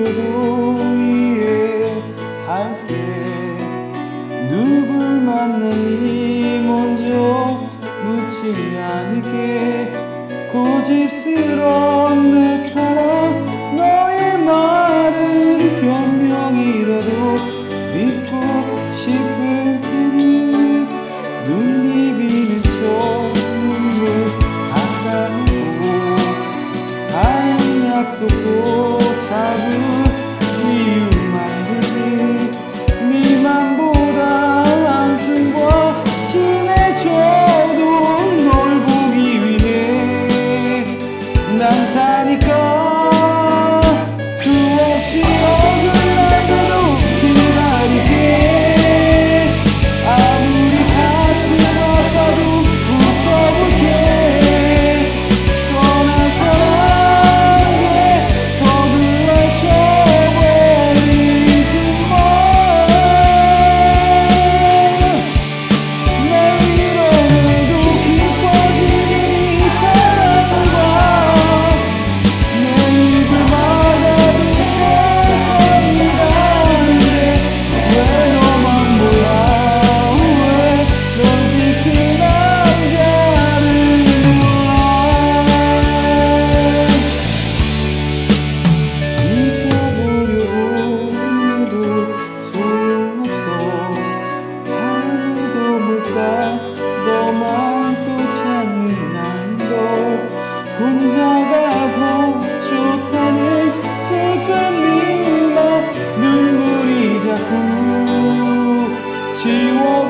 조도 이해할게. 누굴 만나니 먼저 묻지 않게. 고집스러운 내 사랑 너의 말은 변명이라도 믿고 싶을 테니. 눈이 비는 소문을 바라보고 다른 약속도 잡을 不弃我。